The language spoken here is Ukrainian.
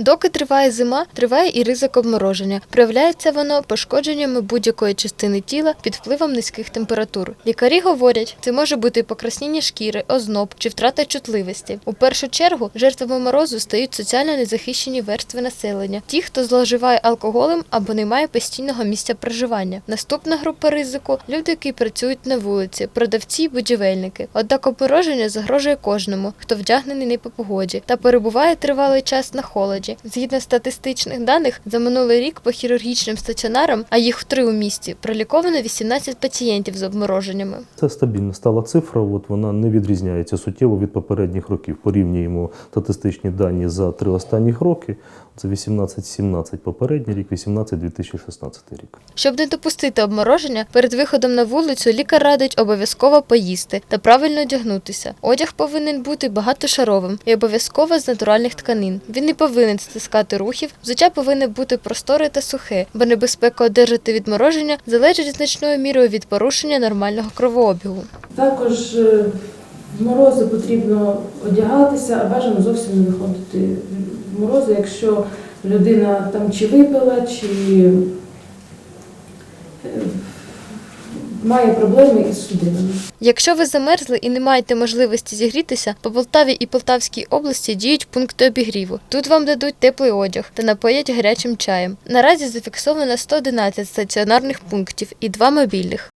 Доки триває зима, триває і ризик обмороження. Проявляється воно пошкодженнями будь-якої частини тіла під впливом низьких температур. Лікарі говорять, це може бути покраснення шкіри, озноб чи втрата чутливості. У першу чергу жертвами морозу стають соціально незахищені верстви населення, ті, хто зловживає алкоголем або не має постійного місця проживання. Наступна група ризику люди, які працюють на вулиці, продавці, будівельники. Однак обмороження загрожує кожному, хто вдягнений не по погоді та перебуває тривалий час на холоді. Згідно статистичних даних, за минулий рік по хірургічним стаціонарам, а їх три у місті, проліковано 18 пацієнтів з обмороженнями. Це стабільна стала цифра, от вона не відрізняється суттєво від попередніх років. Порівнюємо статистичні дані за три останніх роки. Це 18-17 попередній рік, 18-2016 рік. Щоб не допустити обмороження, перед виходом на вулицю лікар радить обов'язково поїсти та правильно одягнутися. Одяг повинен бути багатошаровим і обов'язково з натуральних тканин. Він не повинен стискати рухів, взуття повинне бути просторе та сухе, бо небезпека одержати відмороження залежить значною мірою від порушення нормального кровообігу. Також е, в морози потрібно одягатися, а бажано зовсім не виходити в морози, якщо людина там чи випила, чи е, має проблеми із судинами. Якщо ви замерзли і не маєте можливості зігрітися, по Полтаві і Полтавській області діють пункти обігріву. Тут вам дадуть теплий одяг та напоять гарячим чаєм. Наразі зафіксовано 111 стаціонарних пунктів і два мобільних.